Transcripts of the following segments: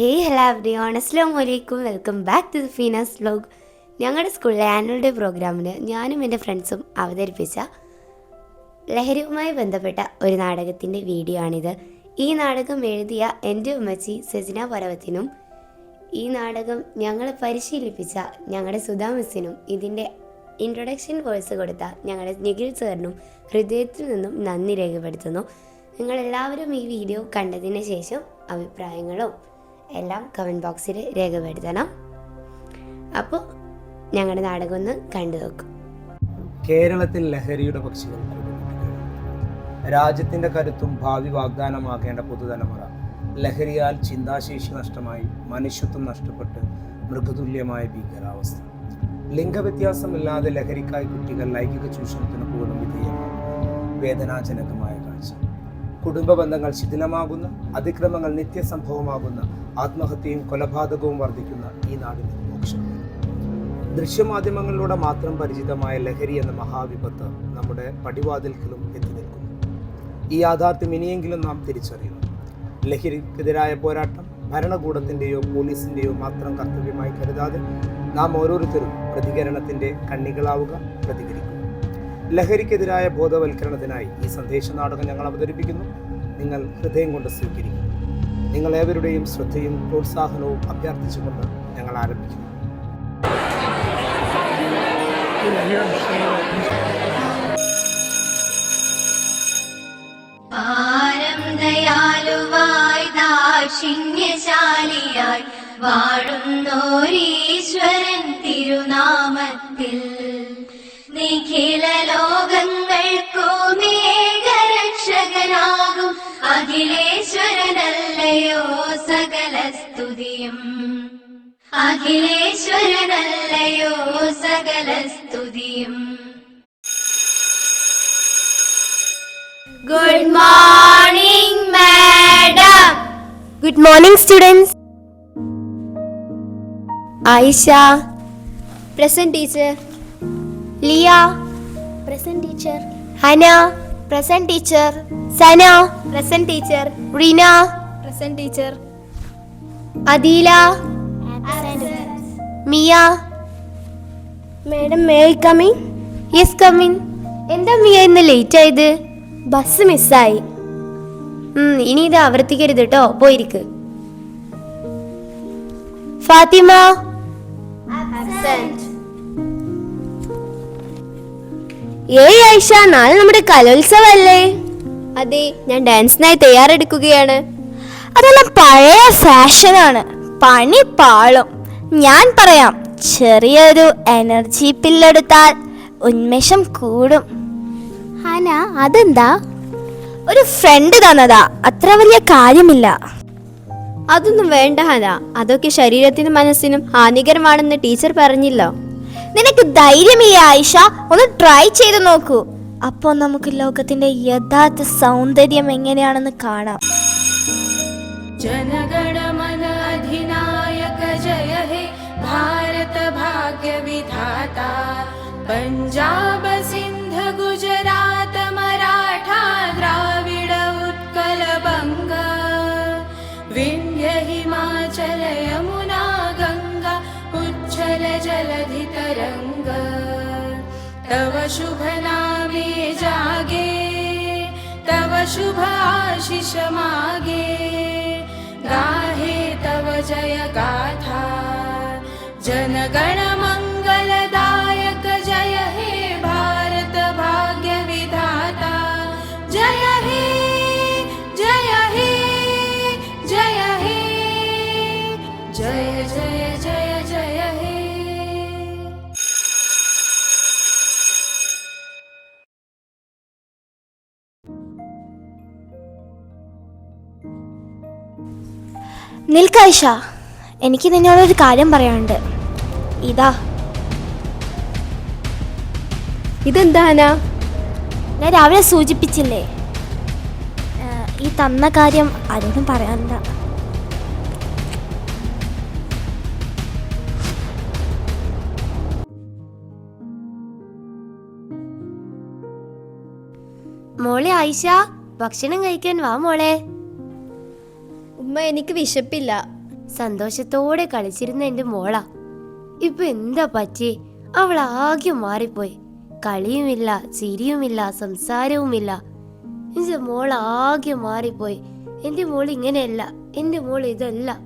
Hey hello ഓൺ അസ്ലാം വലൈക്കും welcome back to Feenas vlog ഞങ്ങളുടെ സ്കൂളിലെ ആനുവൽ ഡേ പ്രോഗ്രാമിന് ഞാനും എന്റെ ഫ്രണ്ട്സും അവതരിപ്പിച്ച ലഹരിയുമായി ബന്ധപ്പെട്ട ഒരു നാടകത്തിന്റെ വീഡിയോ ആണിത്. ഈ നാടകം എഴുതിയ എന്റെ ഉമ്മച്ചി സജിന പർവത്തിനും ഈ നാടകം ഞങ്ങളെ പരിശീലിപ്പിച്ച ഞങ്ങളുടെ സുധാ മിസ്സിനും ഇതിന്റെ ഇൻട്രൊഡക്ഷൻ കോഴ്സ് കൊടുത്ത ഞങ്ങളുടെ നിഖിൽ സാറിനും ഹൃദയത്തിൽ നിന്നും നന്ദി രേഖപ്പെടുത്തുന്നു. നിങ്ങളെല്ലാവരും ഈ വീഡിയോ കണ്ടതിന് ശേഷം അഭിപ്രായങ്ങളും എല്ലാം കമന്റ് ബോക്സിൽ രേഖപ്പെടുത്തണം. അപ്പോൾ ഞങ്ങളുടെ നാടകം ഒന്ന് കണ്ടു നോക്കും. കേരളത്തിൽ ലഹരിയുടെ പക്ഷികൾ രാജ്യത്തിന്റെ കരുത്തും ഭാവി വാഗ്ദാനമാകേണ്ട പുതുതലമുറ. ലഹരിയാൽ ചിന്താശേഷി നഷ്ടമായി മനുഷ്യത്വം നഷ്ടപ്പെട്ട് മൃഗതുല്യമായ ഭീകരാവസ്ഥ. ലിംഗവ്യത്യാസമില്ലാതെ ലഹരിക്കായി കുട്ടികൾ ലൈംഗിക ചൂഷണത്തിന് പോലും വിധേയമാണ് വേദനാജനകമായ കാഴ്ച. കുടുംബ ബന്ധങ്ങൾ ശിഥിലമാകുന്ന അതിക്രമങ്ങൾ നിത്യസംഭവമാകുന്ന ആത്മഹത്യയും കൊലപാതകവും വർദ്ധിക്കുന്ന ഈ നാടിന് മോക്ഷം. ദൃശ്യമാധ്യമങ്ങളിലൂടെ മാത്രം പരിചിതമായ ലഹരി എന്ന മഹാവിപത്ത് നമ്മുടെ പടിവാതിൽക്കിലും എത്തി നിൽക്കുന്നു ഈ യാഥാർത്ഥ്യം ഇനിയെങ്കിലും നാം തിരിച്ചറിയണം. ലഹരിക്കെതിരായ പോരാട്ടം ഭരണകൂടത്തിന്റെയോ പോലീസിന്റെയോ മാത്രം കർത്തവ്യമായി കരുതാതെ നാം ഓരോരുത്തരും പ്രതികരണത്തിന്റെ കണ്ണികളാവുക പ്രതികരിക്കുക. ലഹരിക്കെതിരായ ബോധവൽക്കരണത്തിനായി ഈ സന്ദേശ നാടകം ഞങ്ങൾ അവതരിപ്പിക്കുന്നു. നിങ്ങൾ ഹൃദയം കൊണ്ട് സ്വീകരിക്കുന്നു നിങ്ങൾ ഏവരുടെയും ശ്രദ്ധയും പ്രോത്സാഹനവും അഭ്യർത്ഥിച്ചുകൊണ്ട് ഞങ്ങൾ ആരംഭിക്കുന്നു. ദാക്ഷിണ്യശാലിയായി വാഴുന്നോരീശ്വരൻ തിരുനാമത്തിൽ. നിഖില ലോകങ്ങൾക്കുമേകരക്ഷകനാകും അഖിലേശ്വരനല്ലയോ സകല സ്തുതിയും അഖിലേശ്വരനല്ലയോ സകല സ്തുതിയും good morning madam good morning students Ayisha present teacher Liya present teacher Hana present teacher Sana present teacher Reena. Present teacher Adeela Miya. Madam may I coming yes come in എന്താ മിയ ഇന്ന് ലേറ്റ് ആയത്? Bus മിസ്സായി ഉം, ഇനി ഇത് ആവർത്തിക്കരുത് കേട്ടോ പോയിരിക്ക്. ഫാത്തിമ. ഏയ് ഐഷ നാളെ നമ്മുടെ കലോത്സവല്ലേ? അതെ ഞാൻ ഡാൻസിനായി തയ്യാറെടുക്കുകയാണ്. അതെല്ലാം പഴയ ഫാഷനാണ്. പണി പാളും. ഞാൻ പറയാം ചെറിയൊരു എനർജി പില്ലെടുത്താൽ ഉന്മേഷം കൂടും. ഹന അതെന്താ? ഒരു ഫ്രണ്ട് തന്നതാ അത്ര വലിയ കാര്യമില്ല. അതൊന്നും വേണ്ട ഹന. അതൊക്കെ ശരീരത്തിനും മനസ്സിനും ഹാനികരമാണെന്ന് ടീച്ചർ പറഞ്ഞില്ലോ. നിനക്ക് ധൈര്യമില്ല ആയിഷ ഒന്ന് ട്രൈ ചെയ്ത് നോക്കൂ അപ്പോൾ നമുക്ക് ലോകത്തിന്റെ യഥാർത്ഥ സൗന്ദര്യം എങ്ങനെയാണെന്ന് കാണാം जनगणमन अधिनायक जय हे भारत भाग्य विधाता पञ्जाब आशिष मागे गाहे तव जय गाथा। जनगण मङ्गलदायक जय हे भारत भाग्य विधाता। जय हे जय हे जय हे। जय നിൽക്കായിഷ എനിക്ക് നിന്നോടൊരു കാര്യം പറയാനുണ്ട്. ഇതാ. ഇതെന്താന ഹന ഞാൻ രാവിലെ സൂചിപ്പിച്ചില്ലേ? ഈ തന്ന കാര്യം ആരോടും പറയാനില്ല. മോളെ ആയിഷ ഭക്ഷണം കഴിക്കാൻ വാ മോളെ. ഉമ്മ എനിക്ക് വിശപ്പില്ല. സന്തോഷത്തോടെ കളിച്ചിരുന്ന എന്റെ മോളാ. ഇപ്പൊ എന്താ പറ്റി അവൾ ആകെ മാറിപ്പോയി. കളിയുമില്ല ചിരിയുമില്ല സംസാരവുമില്ല. എന്റെ മോൾ ആകെ മാറിപ്പോയി. എന്റെ മോൾ ഇങ്ങനെയല്ല എന്റെ മോൾ ഇതല്ല.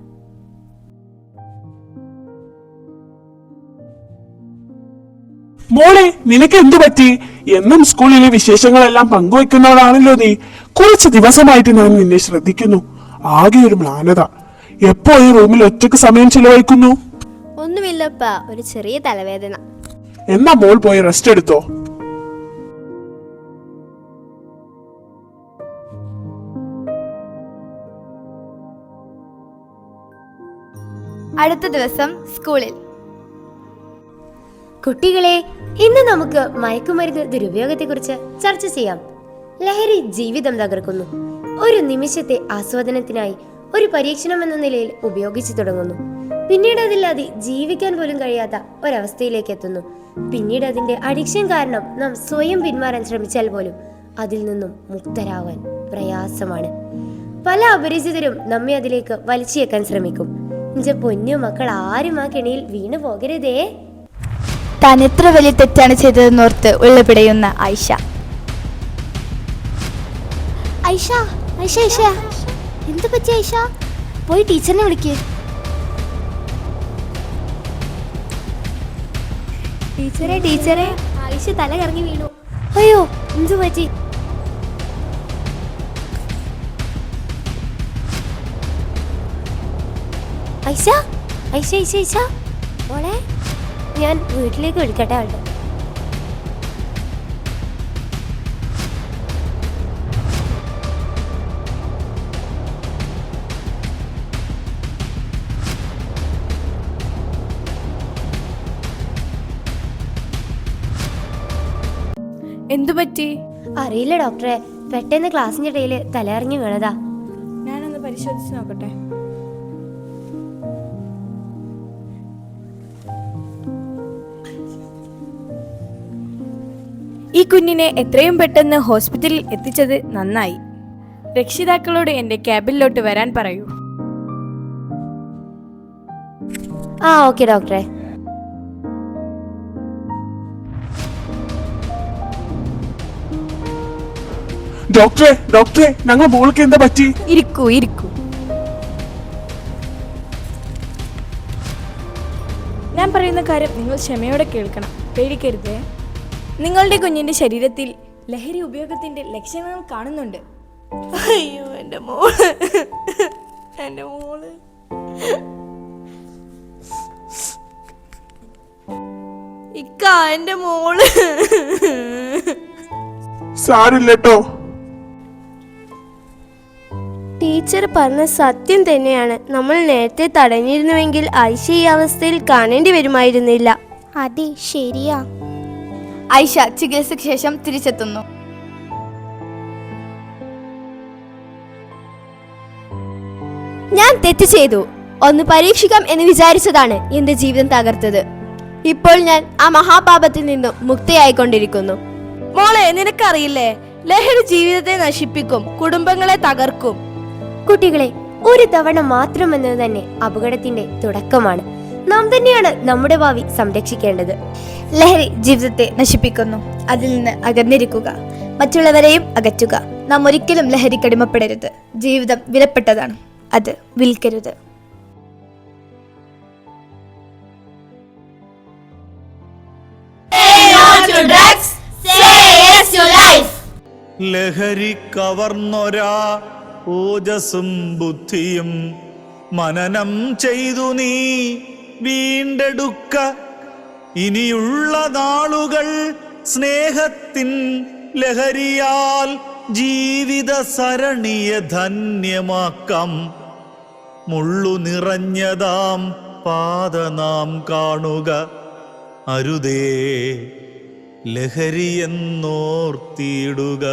മോളെ നിനക്ക് എന്തു പറ്റി? എന്നും സ്കൂളിലെ വിശേഷങ്ങളെല്ലാം പങ്കുവെക്കുന്നവളാണല്ലോ നീ. കുറച്ച് ദിവസമായിട്ട് ഞാൻ നിന്നെ ശ്രദ്ധിക്കുന്നു. ആകെ ഒരു മ്ലാനത. എപ്പോ ഈ റൂമിൽ ഒറ്റയ്ക്ക് സമയം ചിലവഴിക്കുന്നു? ഒന്നുമില്ലപ്പ ഒരു ചെറിയ തലവേദന. എന്നാ മോൾ പോയി റെസ്റ്റ് എടുത്തോ? അടുത്ത ദിവസം സ്കൂളിൽ. കുട്ടികളെ ഇന്ന് നമുക്ക് മയക്കുമരുന്ന് ദുരുപയോഗത്തെക്കുറിച്ച് ചർച്ച ചെയ്യാം. ലഹരി ജീവിതം തകർക്കുന്നു. ഒരു നിമിഷത്തെ ആസ്വാദനത്തിനായി ഒരു പരീക്ഷണം എന്ന നിലയിൽ ഉപയോഗിച്ചു തുടങ്ങുന്നു. പിന്നീട് അതില്ലാതെ ജീവിക്കാൻ പോലും കഴിയാത്ത ഒരവസ്ഥയിലേക്ക് എത്തുന്നു. പിന്നീട് അതിന്റെ അഡിക്ഷൻ കാരണം നാം സ്വയം പിന്മാറാൻ ശ്രമിച്ചാൽ പോലും അതിൽ നിന്നും മുക്തരാവാൻ പ്രയാസമാണ്. പല അപരിചിതരും നമ്മെ അതിലേക്ക് വലിച്ചേക്കാൻ ശ്രമിക്കും. എന്റെ പൊന്നു മക്കൾ ആരും ആ കെണിയിൽ വീണു പോകരുതേ. താൻ എത്ര വലിയ തെറ്റാണ് ചെയ്തതെന്നോർത്ത് ഉള്ളപിടയുന്ന ഐഷ ഐഷ ഐഷ ഐഷ. എന്ത് പറ്റി ഐഷ? പോയി ടീച്ചറിനെ വിളിക്ക്. ടീച്ചറെ ടീച്ചറെ. ഐഷ തല കറങ്ങി വീണു. അയ്യോ എന്തു പറ്റി? ഐഷ ഐഷ ഐഷ ഐഷ. മോളെ ഞാൻ വീട്ടിലേക്ക് വിളിക്കട്ടെ അവളുടെ എന്തു പറ്റി? അറിയില്ല ഡോക്ടറെ. പെട്ടെന്ന് ക്ലാസ്സിന്റെ ഇടയിൽ തലയിറങ്ങി വീണതാ. ഞാനൊന്ന് പരിശോധിച്ച് നോക്കട്ടെ. ഈ കുഞ്ഞിനെ എത്രയും പെട്ടെന്ന് ഹോസ്പിറ്റലിൽ എത്തിച്ചത് നന്നായി. രക്ഷിതാക്കളോട് എന്റെ ക്യാബിനിലോട്ട് വരാൻ പറയൂ. ആ ഓക്കെ ഡോക്ടറെ. ഡോക്ടറെ ഡോക്ടറെ ഞങ്ങൾ മോൾക്ക് എന്താ പറ്റി? ഇരിക്കൂ ഇരിക്കൂ. ഞാൻ പറയുന്ന കാര്യം നിങ്ങൾ ക്ഷമയോടെ കേൾക്കണം. പേടിക്കരുതേ. നിങ്ങളുടെ കുഞ്ഞിന്റെ ശരീരത്തിൽ ലഹരി ഉപയോഗത്തിന്റെ ലക്ഷണങ്ങൾ കാണുന്നുണ്ട്. അയ്യോ എന്റെ മോൾ. എന്റെ മോൾ. ഇക്ക എന്റെ മോൾ. സാരില്ലട്ടോ ടീച്ചർ പറഞ്ഞ സത്യം തന്നെയാണ്. നമ്മൾ നേരത്തെ തടഞ്ഞിരുന്നുവെങ്കിൽ ഐഷ ഈ അവസ്ഥയിൽ കാണേണ്ടി വരുമായിരുന്നില്ല. അതെ ശരിയാ. ഐഷ ചികിത്സയ്ക്ക് ശേഷം തിരിച്ചെത്തുന്നു. ഞാൻ തെറ്റ് ചെയ്തു. ഒന്ന് പരീക്ഷിക്കാം എന്ന് വിചാരിച്ചതാണ് എന്റെ ജീവിതം തകർത്തത്. ഇപ്പോൾ ഞാൻ ആ മഹാപാപത്തിൽ നിന്നും മുക്തയായിക്കൊണ്ടിരിക്കുന്നു. മോളെ നിനക്കറിയില്ലേ? ലഹരി ജീവിതത്തെ നശിപ്പിക്കും കുടുംബങ്ങളെ തകർക്കും. കുട്ടികളെ ഒരു തവണ മാത്രം എന്നത് തന്നെ അപകടത്തിന്റെ തുടക്കമാണ്. നാം തന്നെയാണ് നമ്മുടെ ഭാവി സംരക്ഷിക്കേണ്ടത്. ലഹരി ജീവിതത്തെ നശിപ്പിക്കുന്നു. അതിൽ നിന്ന് അകന്നിരിക്കുക. മറ്റുള്ളവരെയും അകറ്റുക. നാം ഒരിക്കലും ലഹരിക്കടിമപ്പെടരുത് ജീവിതം വിലപ്പെട്ടതാണ്. അത് വിൽക്കരുത്. ലഹരി കവർന്നൊരാ ഓജസ്സും ബുദ്ധിയും മനനം ചെയ്തു നീ വീണ്ടെടുക്ക. ഇനിയുള്ള നാളുകൾ സ്നേഹത്തിൻ ലഹരിയാൽ ജീവിത സരണിയെ ധന്യമാക്കാം. മുള്ളു നിറഞ്ഞതാം പാത നാം കാണുക. അരുതേ ലഹരിയെന്നോർത്തിയിടുക.